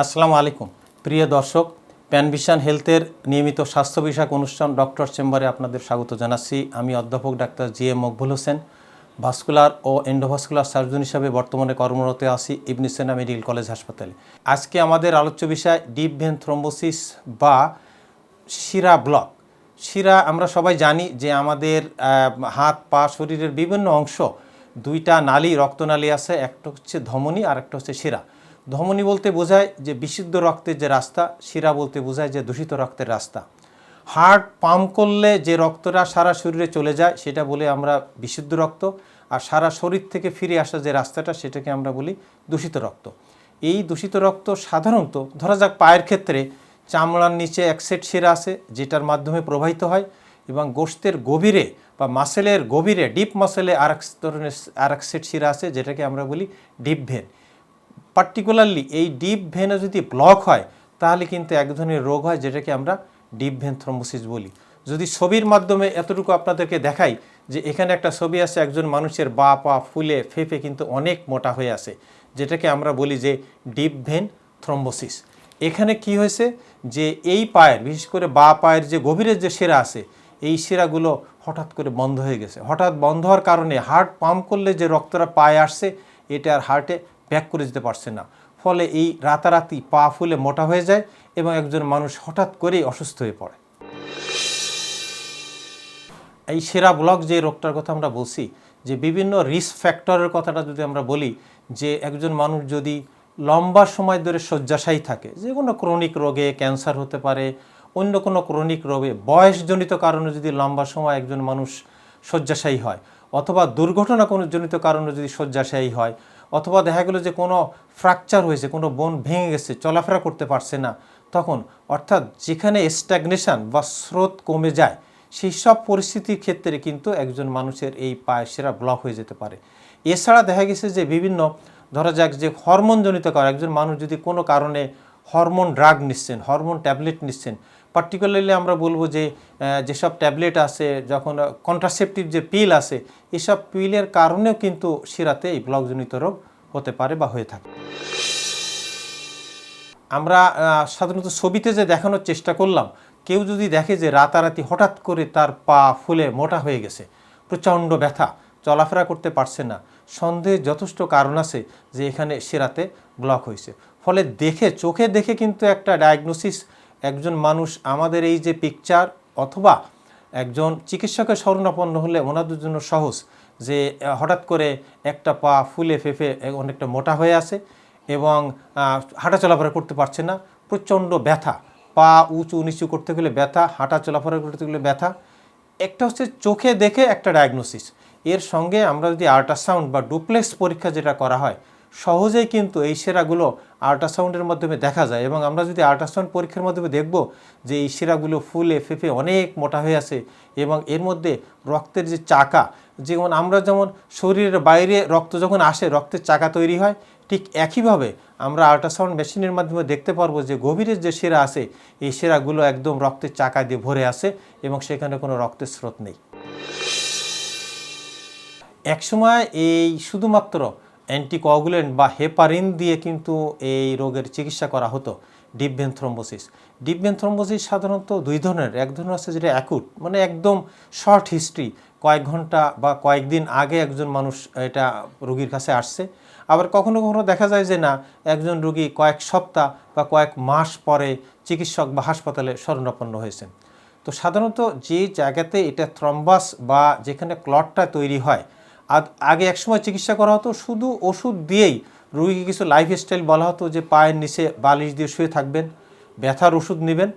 আসসালামু আলাইকুম। প্রিয় দর্শক, প্যানভিশন হেলথের নিয়মিত স্বাস্থ্য বিষয়ক অনুষ্ঠান ডক্টর চেম্বারে আপনাদের স্বাগত জানাচ্ছি। আমি অধ্যাপক doctor G M Maqbool Hossain, vascular ও এন্ডোভাস্কুলার সার্জন হিসাবে বর্তমানে কর্মরত আছি ইবনে সিনা মেডিকেল কলেজ হাসপাতালে। আজকে আমাদের আলোচ্য বিষয় ডিপ ভেন থ্রোম্বোসিস বা শিরা ব্লক। শিরা আমরা সবাই জানি যে আমাদের হাত, পা, শরীরের বিভিন্ন অংশ দুইটা নালী, রক্তনালী আছে, একটা হচ্ছে ধমনী আর একটা হচ্ছে শিরা। ধমনী বলতে বোঝায় যে বিশুদ্ধ রক্তের যে রাস্তা, শিরা বলতে বোঝায় যে দূষিত রক্তের রাস্তা। হার্ট পাম্প করলে যে রক্তটা সারা শরীরে চলে যায়, সেটা বলে আমরা বিশুদ্ধ রক্ত, আর সারা শরীর থেকে ফিরে আসা যে রাস্তাটা, সেটাকে আমরা বলি দূষিত রক্ত। এই দূষিত রক্ত সাধারণত, ধরা যাক পায়ের ক্ষেত্রে, চামড়ার নিচে এক সেট শিরা আছে, যেটার মাধ্যমে প্রবাহিত হয়, এবং গোষ্ঠের গভীরে বা মাসেলের গভীরে, ডিপ মাসেলে আর এক ধরনের আর এক সেট শিরা আছে, যেটাকে আমরা বলি ডিপ ভেন। পার্টিকুলারলি এই ডিপ ভেনে যদি ব্লক হয়, তাহলে কিন্তু এক ধরনের রোগ হয়, যেটাকে আমরা ডিপ ভেন থ্রম্বোসিস বলি। যদি ছবির মাধ্যমে এতটুকু আপনাদেরকে দেখাই যে এখানে একটা ছবি আছে, একজন মানুষের বা পা ফুলে ফেপে কিন্তু অনেক মোটা হয়ে আছে, যেটাকে আমরা বলি যে ডিপ ভেন থ্রম্বোসিস এখানে কি হয়েছে যে এই পায়ের, বিশেষ করে বা পায়ের যে গভীরের যে সেরা আছে, এই শিরাগুলো হঠাৎ করে বন্ধ হয়ে গেছে। হঠাৎ বন্ধ হওয়ার কারণে হার্ট পাম্প করলে যে রক্তটা পায়ে আসছে, এটা আর হার্টে ব্যাক করে যেতে পারছে না। ফলে এই রাতারাতি পা ফুলে মোটা হয়ে যায় এবং একজন মানুষ হঠাৎ করেই অসুস্থ হয়ে পড়ে। এই সেরা ব্লক যে রোগটার কথা আমরা বলছি, যে বিভিন্ন রিস্ক ফ্যাক্টরের কথাটা যদি আমরা বলি, যে একজন মানুষ যদি লম্বা সময় ধরে শয্যাশায়ী থাকে, যে কোনো ক্রনিক রোগে ক্যান্সার হতে পারে, অন্য কোনো ক্রনিক রোগে বয়সজনিত কারণে যদি লম্বা সময় একজন মানুষ শয্যাশায়ী হয়, অথবা দুর্ঘটনা কোনো জনিত কারণে যদি শয্যাশায়ী হয় অথবা দেখা গেলো যে কোনো ফ্র্যাকচার হয়েছে, কোনো বোন ভেঙে গেছে, চলাফেরা করতে পারছে না, তখন অর্থাৎ যেখানে স্ট্যাগনেশন বা স্রোত কমে যায়, সেই সব পরিস্থিতির ক্ষেত্রে কিন্তু একজন মানুষের এই পায়ের সেরা ব্লক হয়ে যেতে পারে। এছাড়া দেখা গেছে যে বিভিন্ন, ধরা যাক যে হরমোনজনিত কারণ, একজন মানুষ যদি কোনো কারণে হরমোন ড্রাগ নিচ্ছেন, হরমোন ট্যাবলেট নিচ্ছেন। পার্টিকুলারলি আমরা বলব যে যেসব ট্যাবলেট আছে, যখন কন্ট্রাসেপটিভ যে পিল আছে, এসব পিলের কারণেও কিন্তু শিরাতে এই ব্লকজনিত রোগ হতে পারে বা হয়ে থাকে। আমরা সাধারণত ছবিতে যে দেখানোর চেষ্টা করলাম, কেউ যদি দেখে যে রাতারাতি হঠাৎ করে তার পা ফুলে মোটা হয়ে গেছে, প্রচণ্ড ব্যথা চলাফেরা করতে পারছে না। সন্দেহের যথেষ্ট কারণ আছে যে এখানে সেরাতে ব্লক হয়েছে। ফলে দেখে, চোখে দেখে কিন্তু একটা ডায়াগনোসিস একজন মানুষ আমাদের এই যে পিকচার অথবা একজন চিকিৎসকের শরণাপন্ন হলে ওনাদের জন্য সহজ যে হঠাৎ করে একটা পা ফুলে ফেফে অনেকটা মোটা হয়ে আছে এবং হাঁটা চলাফেরা করতে পারছে না। প্রচণ্ড ব্যথা। পা উঁচু নিচু করতে গেলে ব্যথা, হাঁটা চলাফেরা করতে গেলে ব্যথা। একটা হচ্ছে চোখে দেখে একটা ডায়াগনোসিস এর সঙ্গে আমরা যদি আল্ট্রাসাউন্ড বা ডুপ্লেক্স পরীক্ষা যেটা করা হয়, সহজেই কিন্তু এই সেরাগুলো আল্ট্রাসাউন্ডের মাধ্যমে দেখা যায় এবং আমরা যদি আল্ট্রাসাউন্ড পরীক্ষার মাধ্যমে দেখব যে এই শিরাগুলো ফুলে ফেপে অনেক মোটা হয়ে আছে এবং এর মধ্যে রক্তের যে চাকা, যেমন আমরা যেমন শরীরের বাইরে রক্ত যখন আসে, রক্তের চাকা তৈরি হয়, ঠিক একইভাবে আমরা আল্ট্রাসাউন্ড মেশিনের মাধ্যমে দেখতে পারব যে গভীরের যে শিরা আছে, এই শিরাগুলো একদম রক্তের চাকা দিয়ে ভরে আছে এবং সেখানে কোনো রক্তের স্রোত নেই। একসময় এই শুধুমাত্র অ্যান্টিকোয়াগুলেন্ট বা হেপারিন দিয়ে কিন্তু এই রোগের চিকিৎসা করা হতো ডিপভেন থ্রম্বোসিস। ডিপভেন থ্রম্বোসিস সাধারণত দুই ধরনের, এক ধরনের আছে যেটা অ্যাকুট মানে একদম শর্ট হিস্ট্রি কয়েক ঘণ্টা বা কয়েকদিন আগে একজন মানুষ এটা রোগীর কাছে আসছে। আবার কখনো কখনো দেখা যায় যে না, একজন রোগী কয়েক সপ্তাহ বা কয়েক মাস পরে চিকিৎসক বা হাসপাতালে শরণাপন্ন হয়েছেন। তো সাধারণত যে জায়গাতে এটা থ্রম্বাস বা যেখানে ক্লটটা তৈরি হয় আগে একসময় চিকিৎসা করা হতো, শুধু ওষুধ দিয়েই রোগীকে কিছু লাইফস্টাইল বলা হতো যে পায়ের নিচে বালিশ দিয়ে শুয়ে থাকবেন, ব্যথার ওষুধ নেবেন।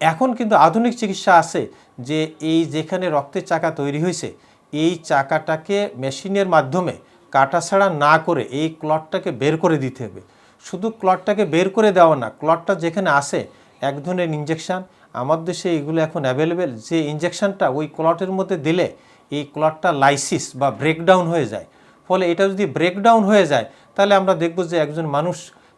এখন কিন্তু আধুনিক চিকিৎসা আছে যে এই যেখানে রক্তের চাকা তৈরি হয়েছে, এই চাকাটাকে মেশিনের মাধ্যমে কাটা ছাড়া না করে এই ক্লটটাকে বের করে দিতে হবে। শুধু ক্লটটাকে বের করে দেওয়া না ক্লটটা যেখানে আসে এক ধরনের ইঞ্জেকশান আমার দেশে এগুলো এখন অ্যাভেলেবেল যে ইঞ্জেকশানটা ওই ক্লটের মধ্যে দিলে এই ক্লটটা লাইসিস বা ব্রেকডাউন হয়ে যায়। ফলে এটা যদি ব্রেকডাউন হয়ে যায়, তাহলে আমরা দেখব যে একজন মানুষ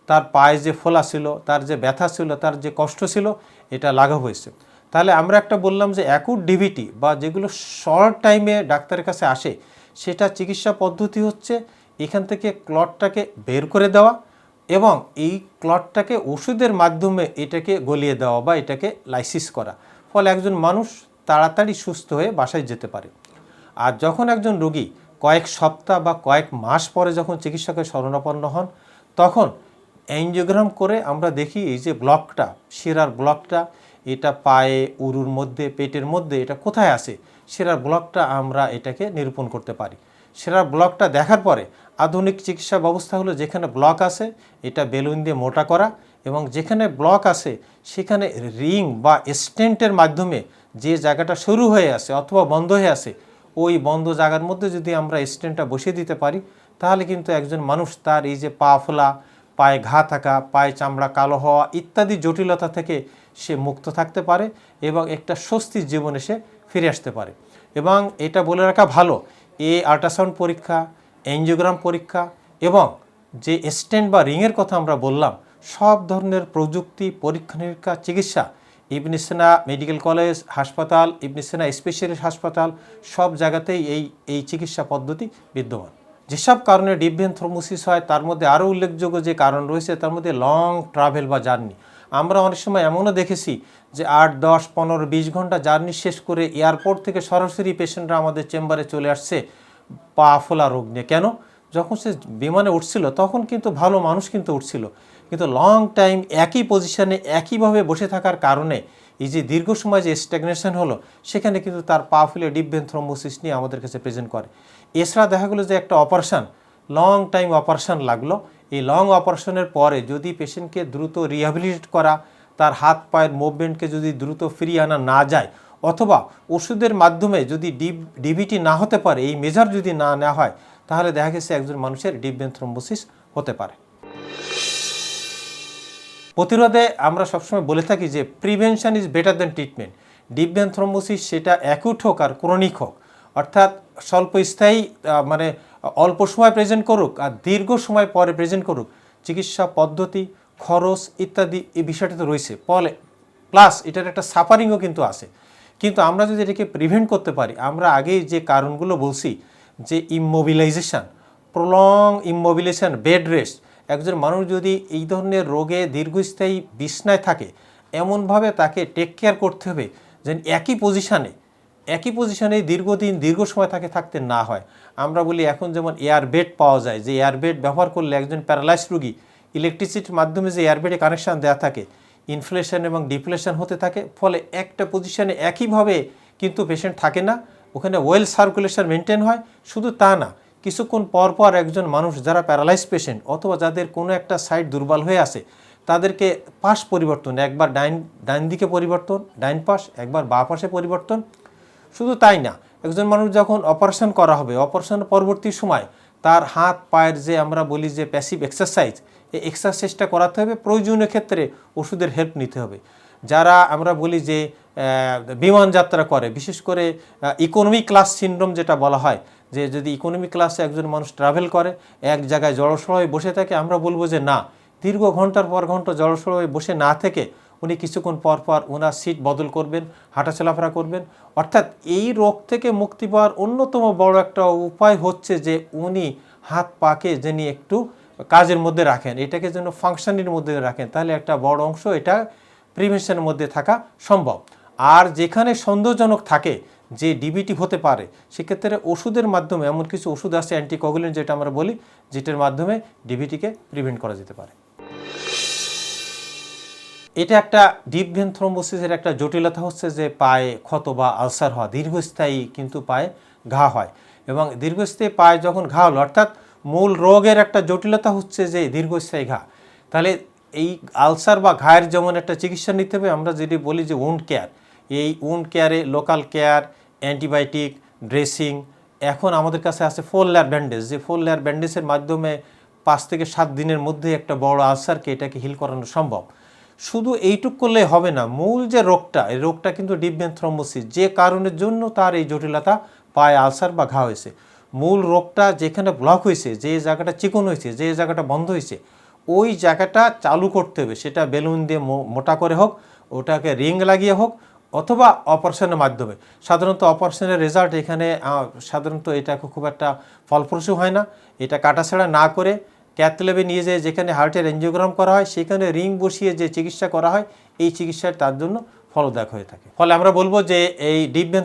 তার পায়ে যে ফোলা ছিল, তার যে ব্যথা ছিল, তার যে কষ্ট ছিল, এটা লাঘব হয়েছে। তাহলে আমরা একটা বললাম যে অ্যাকুট ডিভিটি বা যেগুলো শর্ট টাইমে ডাক্তারের কাছে আসে, সেটা চিকিৎসা পদ্ধতি হচ্ছে এখান থেকে ক্লটটাকে বের করে দেওয়া এবং এই ক্লটটাকে ওষুধের মাধ্যমে এটাকে গলিয়ে দেওয়া বা এটাকে লাইসিস করা। ফলে একজন মানুষ তাড়াতাড়ি সুস্থ হয়ে বাসায় যেতে পারে। আর যখন একজন রোগী কয়েক সপ্তাহ বা কয়েক মাস পরে যখন চিকিৎসকের শরণাপন্ন হন, তখন অ্যাঞ্জিওগ্রাম করে আমরা দেখি এই যে ব্লকটা, শিরার ব্লকটা, এটা পায়ে, উরুর মধ্যে, পেটের মধ্যে, এটা কোথায় আছে? শিরার ব্লকটা আমরা এটাকে নিরূপণ করতে পারি। শিরার ব্লকটা দেখার পরে আধুনিক চিকিৎসা ব্যবস্থা হলো যেখানে ব্লক আছে, এটা বেলুন দিয়ে মোটা করা এবং যেখানে ব্লক আছে, সেখানে রিং বা স্টেন্টের মাধ্যমে যে জায়গাটা শুরু হয়ে আছে অথবা বন্ধ হয়ে আছে ওই বন্ধ জায়গার মধ্যে যদি আমরা স্টেন্টটা বসিয়ে দিতে পারি, তাহলে কিন্তু একজন মানুষ তার এই যে পা ফোলা, পায়ে ঘা থাকা, পায়ে চামড়া কালো হওয়া ইত্যাদি জটিলতা থেকে সে মুক্ত থাকতে পারে এবং একটা স্বস্তির জীবনে সে ফিরে আসতে পারে। এবং এটা বলে রাখা ভালো, এ আল্ট্রাসাউন্ড পরীক্ষা এনজিওগ্রাম পরীক্ষা এবং যে স্টেন্ট বা রিংয়ের কথা আমরা বললাম, সব ধরনের প্রযুক্তি পরীক্ষা নিরীক্ষা চিকিৎসা ইবনে সিনা মেডিকেল কলেজ, হাসপাতাল, ইবনে সিনা স্পেশালিস্ট হাসপাতাল, সব জায়গাতেই এই এই চিকিৎসা পদ্ধতি বিদ্যমান। যেসব কারণে ডিপভেন থ্রোমোসিস হয়, তার মধ্যে আরও উল্লেখযোগ্য যে কারণ রয়েছে, তার মধ্যে লং ট্রাভেল বা জার্নি। আমরা অনেক সময় এমনও দেখেছি যে আট, দশ, পনেরো, বিশ ঘণ্টা জার্নি শেষ করে এয়ারপোর্ট থেকে সরাসরি পেশেন্টরা আমাদের চেম্বারে চলে আসছে পা ফোলা রোগ নিয়ে। কেন? যখন সে বিমানে উঠছিল, তখন কিন্তু ভালো মানুষ কিন্তু উঠছিল। কিন্তু লং টাইম একই পজিশনে একইভাবে বসে থাকার কারণে এই যে দীর্ঘ সময় যে স্ট্যাগনেশন হলো, সেখানে কিন্তু তার পা ফুলে ডিপভেন থ্রোম্বোসিস নিয়ে আমাদের কাছে প্রেজেন্ট করে। এছাড়া দেখা গেলো যে একটা অপারেশন লং টাইম অপারেশন লাগল। এই লং অপারেশনের পরে যদি পেশেন্টকে দ্রুত রিহ্যাবিলিটেট করা, তার হাত পায়ের মুভমেন্টকে যদি দ্রুত ফিরিয়ে আনা না যায়, অথবা ওষুধের মাধ্যমে যদি ডিপ ডিভিটি না হতে পারে, এই মেজার যদি না নেওয়া হয়, তাহলে দেখা গেছে একজন মানুষের ডিপ থ্রোম্বোসিস হতে পারে। প্রতিরোধে আমরা সবসময় বলে থাকি যে prevention is better than treatment deep vein thrombosis সেটা অ্যাকুট হোক আর ক্রনিক হোক, অর্থাৎ স্বল্পস্থায়ী মানে অল্প সময় প্রেজেন্ট করুক আর দীর্ঘ সময় পরে প্রেজেন্ট করুক, চিকিৎসা পদ্ধতি, খরচ ইত্যাদি এই বিষয়টা তো রয়েছে। ফলে প্লাস এটার একটা সাফারিংও কিন্তু আছে। কিন্তু আমরা যদি এটাকে প্রিভেন্ট করতে পারি, আমরা আগেই যে কারণগুলো বলছি, যে immobilisation prolonged immobilisation bed rest একজন মানুষ যদি এই ধরনের রোগে দীর্ঘস্থায়ী বিছনায় থাকে, এমনভাবে তাকে টেক কেয়ার করতে হবে যেন একই পজিশানে একই পজিশনে দীর্ঘদিন, দীর্ঘ সময় তাকে থাকতে না হয়। আমরা বলি এখন যেমন এয়ার বেড পাওয়া যায়, যে এয়ার বেড ব্যবহার করলে একজন প্যারালাইজ রুগী ইলেকট্রিসিটির মাধ্যমে যে এয়ার বেডে কানেকশান দেওয়া থাকে ইনফ্লেশন এবং ডিফ্লেশন হতে থাকে, ফলে একটা পজিশনে একইভাবে কিন্তু পেশেন্ট থাকে না। ওখানে ওয়েল সার্কুলেশন মেনটেন হয়, শুধু তা না কিছুক্ষণ পর পর একজন মানুষ যারা প্যারালাইজ পেশেন্ট অথবা যাদের কোনো একটা সাইড দুর্বল হয়ে আছে, তাদেরকে পাশ পরিবর্তন, একবার ডাইন ডাইন দিকে পরিবর্তন, ডাইন পাশ, একবার বা পাশে পরিবর্তন। শুধু তাই না, একজন মানুষ যখন অপারেশন করা হবে অপারেশনের পরবর্তী সময় তার হাত, পায়ের যে আমরা বলি যে প্যাসিভ এক্সারসাইজ এই এক্সারসাইজটা করাতে হবে। প্রয়োজনীয় ক্ষেত্রে ওষুধের হেল্প নিতে হবে। যারা আমরা বলি যে বিমান যাত্রা করে, বিশেষ করে ইকোনমি ক্লাস সিন্ড্রোম যেটা বলা হয় যে যদি ইকোনমি ক্লাসে একজন মানুষ ট্রাভেল করে, এক জায়গায় জড়সড় হয়ে বসে থাকে, আমরা বলব যে না, দীর্ঘ ঘণ্টার পর ঘণ্টা জড়সড় হয়ে বসে না থেকে উনি কিছুক্ষণ পর পর ওনার সিট বদল করবেন হাঁটা চলাফেরা করবেন। অর্থাৎ এই রোগ থেকে মুক্তি পাওয়ার অন্যতম বড় একটা উপায় হচ্ছে যে উনি হাত পাকে যিনি একটু কাজের মধ্যে রাখেন, এটাকে যেন ফাংশনের মধ্যে রাখেন। তাহলে একটা বড় অংশ এটা প্রিভেনশনের মধ্যে থাকা সম্ভব। আর যেখানে সন্দেহজনক থাকে যে ডিবিটি হতে পারে, সেক্ষেত্রে ওষুধের মাধ্যমে, এমন কিছু ওষুধ আছে অ্যান্টিকগুলেন্ট যেটা আমরা বলি, যেটার মাধ্যমে ডিবিটিকে প্রিভেন্ট করা যেতে পারে। এটা একটা ডিপ ভেন থ্রোম্বোসিসের একটা জটিলতা হচ্ছে যে পায়ে ক্ষত বা আলসার হওয়া, দীর্ঘস্থায়ী কিন্তু পায়ে ঘা হয়। এবং দীর্ঘস্থায়ী পায়ে যখন ঘা হলো, অর্থাৎ মূল রোগের একটা জটিলতা হচ্ছে যে দীর্ঘস্থায়ী ঘা। তাহলে এই আলসার বা ঘায়ের যেমন একটা চিকিৎসা নিতে হবে, আমরা যদি বলি যে উন্ড কেয়ার এই উন্ড কেয়ারে লোকাল কেয়ার অ্যান্টিবায়োটিক ড্রেসিং এখন আমাদের কাছে আছে ফোর লেয়ার ব্যান্ডেজ যে ফোর লেয়ার ব্যান্ডেজের মাধ্যমে পাঁচ থেকে সাত দিনের মধ্যে একটা বড় আলসারকে এটাকে হিল করানো সম্ভব। শুধু এইটুক করলে হবে না, মূল যে রোগটা, এই রোগটা কিন্তু ডিপভেন থ্রম্বোসিস যে কারণের জন্য তার এই জটিলতা পায়ে আলসার বা ঘা হয়েছে। মূল রোগটা যেখানে ব্লক হয়েছে, যে জায়গাটা চিকন হয়েছে, যে জায়গাটা বন্ধ হয়েছে, ওই জায়গাটা চালু করতে হবে। সেটা বেলুন দিয়ে মোটা করে হোক, ওটাকে রিং লাগিয়ে হোক অথবা অপারেশনের মাধ্যমে। সাধারণত অপারেশনের রেজাল্ট এখানে সাধারণত এটা খুব একটা ফলপ্রসূ হয় না। এটা কাটাছেড়া না করে ক্যাথলেবে নিয়ে যেয়ে যেখানে হার্টের এনজিওগ্রাম করা হয়, সেখানে রিং বসিয়ে যে চিকিৎসা করা হয়, এই চিকিৎসায় তার জন্য ফলদায়ক হয়ে থাকে। ফলে আমরা বলব যে এই ডিপ ভেন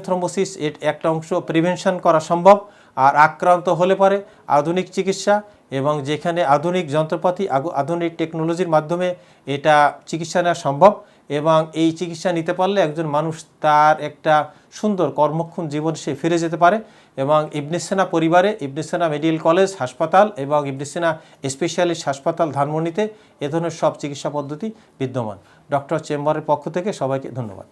এর একটা অংশ প্রিভেনশন করা সম্ভব, আর আক্রান্ত হলে পরে আধুনিক চিকিৎসা এবং যেখানে আধুনিক যন্ত্রপাতি আধুনিক টেকনোলজির মাধ্যমে এটা চিকিৎসা নেওয়া সম্ভব। এবং এই চিকিৎসা নিতে পারলে একজন মানুষ তার একটা সুন্দর কর্মক্ষণ জীবন সে ফিরে যেতে পারে এবং ইবনেসেনা পরিবারে, ইবনেসেনা মেডিকেল কলেজ, হাসপাতাল এবং ইবনেসেনা স্পেশালিস্ট হাসপাতাল ধানমন্ডিতে এ ধরনের সব চিকিৎসা পদ্ধতি বিদ্যমান। ডক্টর চেম্বারের পক্ষ থেকে সবাইকে ধন্যবাদ।